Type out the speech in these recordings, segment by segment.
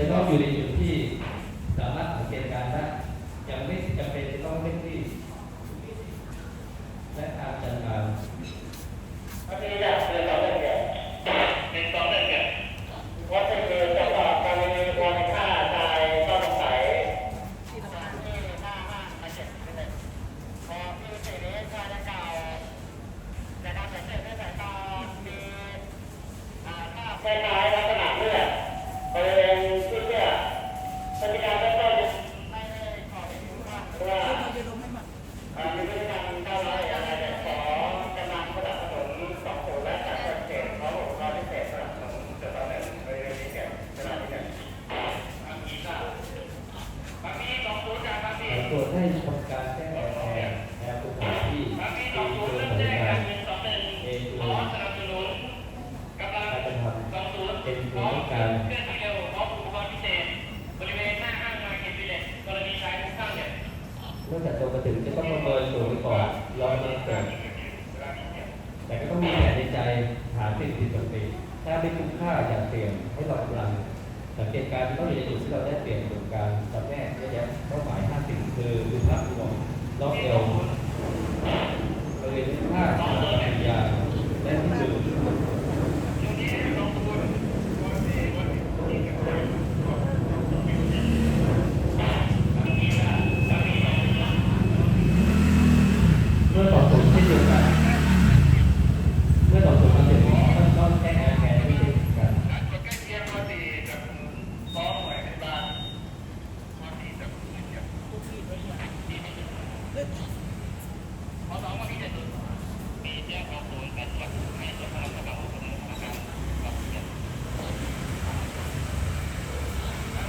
จะต้องอยู่ในจุดที่สามารถสังเกตการณ์ได้ยังไม่จำเป็นจะต้องเร่งรีบ เมื่อจัดตัวกระถึงจะต้องประเมินตัวไว้ก่อนรอมื่อเกิดแต่ก็ต้องมีแผนในใจหาสิ่งผิดปกติถ้าไม่คุ้มค่าอย่าเสี่ยนให้เรากำลังสังเกตการณ์ที่ต้องอยู่ในจุดที่เราได้เปลี่ยนประสบการณ์จำแนกแยกแยะเป้าหมาย5สิ่งคือดูภาพรวมรอบเอวบริเวณที่ผ้าสารปัญญาและที่มือเมื่อต่อสู้เช่นเดียวกัน เมื่อต่อสู้มาถึงต้องต้องแจ้งอาการที่เช่นกัน กดใกล้เคียงมาตีกับฟ้องหน่วยพยาบาลมาตีกับเนี่ยพอสองวันที่จะสุดมีแจ้งความโอนกันกับให้ส่วนพนักงานของธนาคารกับเนี่ย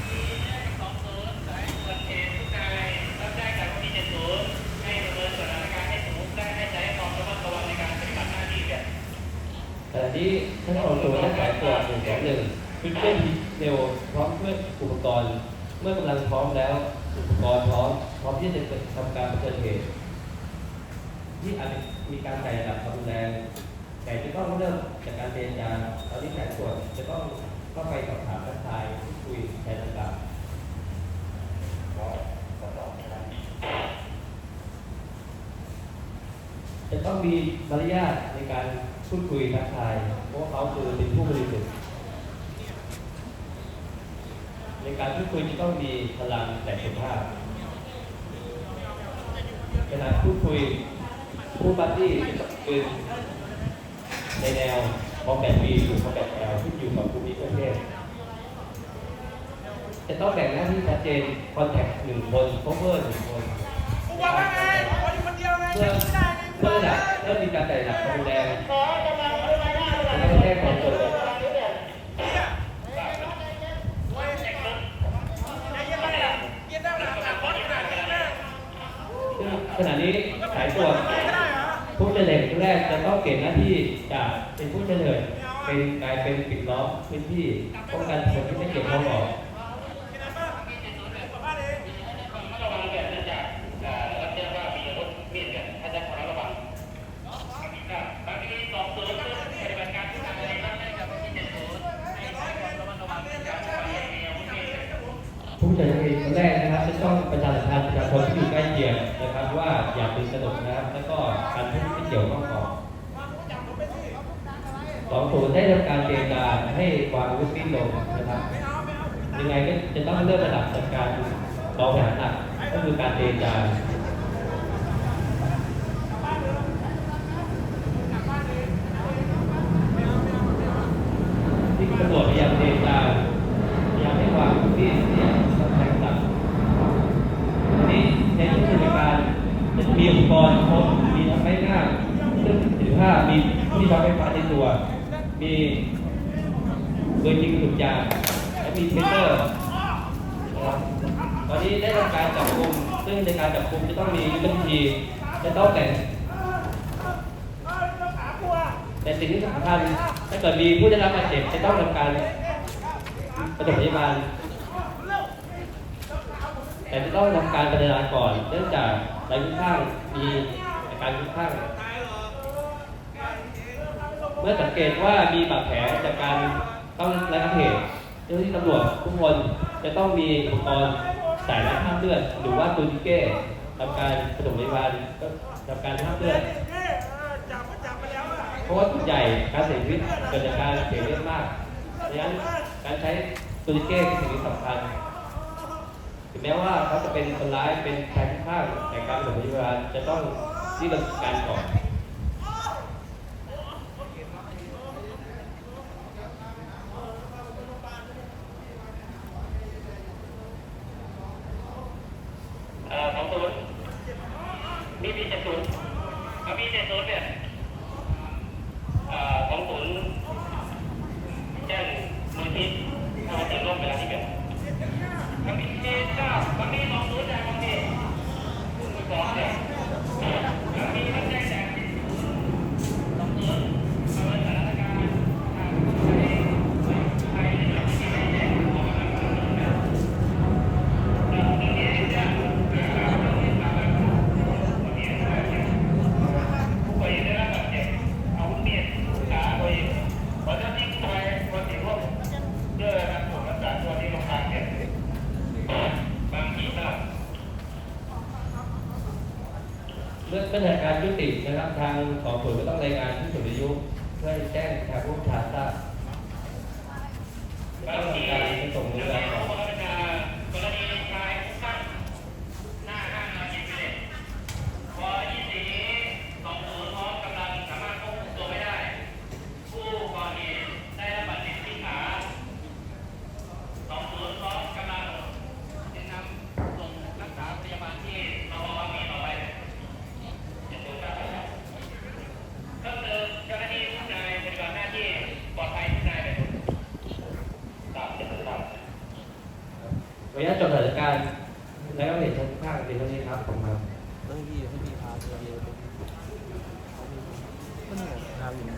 มีแจ้งกับสองศูนย์สายตรวจเหตุทุกนายรับแจ้งจากวันที่เจ็ดศูนย์ให้ดำเนินสถานการณ์ให้สมมุติได้ให้ใช้ความระมัดระวังในการปฏิบัติหน้าที่เนี่ย แต่ที่ท่านเอาตัวได้สายตรวจหนึ่งสองห คือเครื่อเร็วพร้อมเครื่ออุปกรณ์ เมื่อกำลังพร้อมแล้ว อุปกรณ์พร้อมพร้อมที่จะทำการเผชิญเหตุที่อาจจะมีการไต่ระดับความรุนแรงแต่จะต้องเริ่มจากการเจรจาตอนนี้สายตรวจจะต้องเข้าไปสอบถามทักทายพูดคุยแทนต่างจะต้องมีมารยาทในการพูดคุยทักทายเพราะเขาคือเป็นผู้บริสุทธิ์ ใน การพูดคุยจะต้องมีพลังแต่สุภาพเวลาพูดคุยผู้บัดดี้จะเป็นในแนวคอมแบทบีหรือคอมแบทแอลที่อยู่กับภูมิประเทศจะต้องแบ่งหน้าที่ชัดเจนคอนแทคหนึ่งคนโคเวอร์หนึ่งคนกูบอกว่าไงขออยู่คนเดียวไงเพื่อไม่ได้ไงเพื่อระดับเพื่อมีการแต่ระดับความรุนแรงขอกำลังด้วยหน้าด้วยจะต้องแจ้งความเกิด เนี่ยโอ้ยไอ้ยังไงล่ะเกียร์ได้หนาหนาคอนขนาดนี้แม่ ซึ่ง ขณะนี้สายตรวจผู้เหรอผู้เฉลยแรกจะต้องเปลี่ยนหน้าที่จากเป็นผู้เฉลยเป็นกลายเป็นปิดล้อมพื้นที่ป้องกันคนที่ไม่เกี่ยวข้องออการตรวจที่ไม่เจ็ดศูนย์ให้ใช้ความระมัดระวังในการใช้มีอมีดผู้เฉลยคนแรกนะครับจะต้องประชาสัมพันธ์ประชาชนที่อยู่ใกล้ ว่าอย่าตื่นตระหนกนะครับ แล้วก็การพูดที่เกี่ยวข้องออกสองศูนย์ได้ทำการเจรจาให้วางอาวุธสิ้นลงนะครับ ยังไงก็จะต้องเริ่มระดับจากการรอแผนหนักก็คือการเจรจา ที่ตำรวจพยายามเจรจาพยายามให้วางที่ที่สำคัญต่างทีนี้ในช่วงปฏิบัติการจะมีอุป กรณ์ครบมีทั้งไม้าเครื่องถือผ้ามีที่ช็อตไฟฟ้าในตัว มีปืนยิงสุดยางและมีเทเตอร์ตอนนี้ได้ทำการจับกุมซึ่งในการจับกุมจะต้องมียุทธวิธีจะต้องแต่งแต่สิ่งที่สำคัญถ้าเกิดมีผู้ได้รับบาดเจ็บจะต้องทำการปฐมพยาบาล แต่จะต้องทำการปฏิบัติก่อน เนื่องจากรายคุ้มข้างมีอาการคุ้มข้าง เมื่อสังเกตว่ามีบาดแผลจากการต้องระงับเหตุเจ้าหน้าที่ตำรวจทุกคนจะต้องมีอุปกรณ์สายน้ำห้ามเลือดหรือว่าตูนิเก้ทำการปฐมพยาบาลก็ทำการห้ามเลือดเพราะว่าส่วนใหญ่การเสียชีวิตเกิดจากการเสียเลือดมากดังนั้นการใช้ตูนิเก้เป็นสิ่งที่สำคัญ ถึงแม้ว่าเขาจะเป็นคนร้ายเป็นชายข้างแต่การปฐมพยาบาลจะต้องรีบดำเนินการก่อนเอ่อของศูนย์มีมีเจ็ดศูนย์เอมีเจ็ดศูนย์เนี่ยเอ่อของศูนย์แจ้งมูลที่ถ้าจะร่วมเวลาที่เกิดบางทีเจ้าบางทีสองศูนย์แต่บางทีสองเนี่ยบางทีมันแจ้งแต่สองศูนย์ประเมินสถานการณ์ทางไทยไทยในแบบที่ไม่แจ้งออกมาแบบ ผู้ป่วยได้รับบาดเจ็บอาวุธมีดขาตัวเองขอเจ้าที่กู้ภัยคนที่ร่วมเพื่อรับผลรักษาตัวที่โรงพยาบาลเนี่ยบางทีก็ เมื่อเมื่อเหตุการณ์ยุตินะครับ ทางสอบสวนก็ต้องรายงานผู้สูงอายุเพื่อแจ้งทางผู้บัญชาทราบบางทีการส่งเรงพจะยามีบาลผู้บังคับบัญชากรณีชายคุ้มคลั่งหน้าห้างนาจิตเวชพอยี่สิบนี้สองศูนย์พร้อมกำลังสามารถควบคุมตัวไม่ได้ ผู้ก่อเหตุได้รับบาดเจ็บที่ขาสองศูนย์พร้อมกำลังจึงนำส่งรักษาพยาบาลที่รอมีต่อไปเจ็ดศูนย์ครับเพิ่มเติมเจ้าหน้าที่ทุกนายปฏิบัติหน้าที่ปลอดภัยทุกนายเลยตามเจ็ดศูนย์ครับ ขออนุญาตจบสถานการณ์และก็เห็นชั้นข้างเป็นเท่านี้ครับผมครับ ให้ พี่ให้พี่พาเจอเดียวก็นี่แหละพาอยู่นะ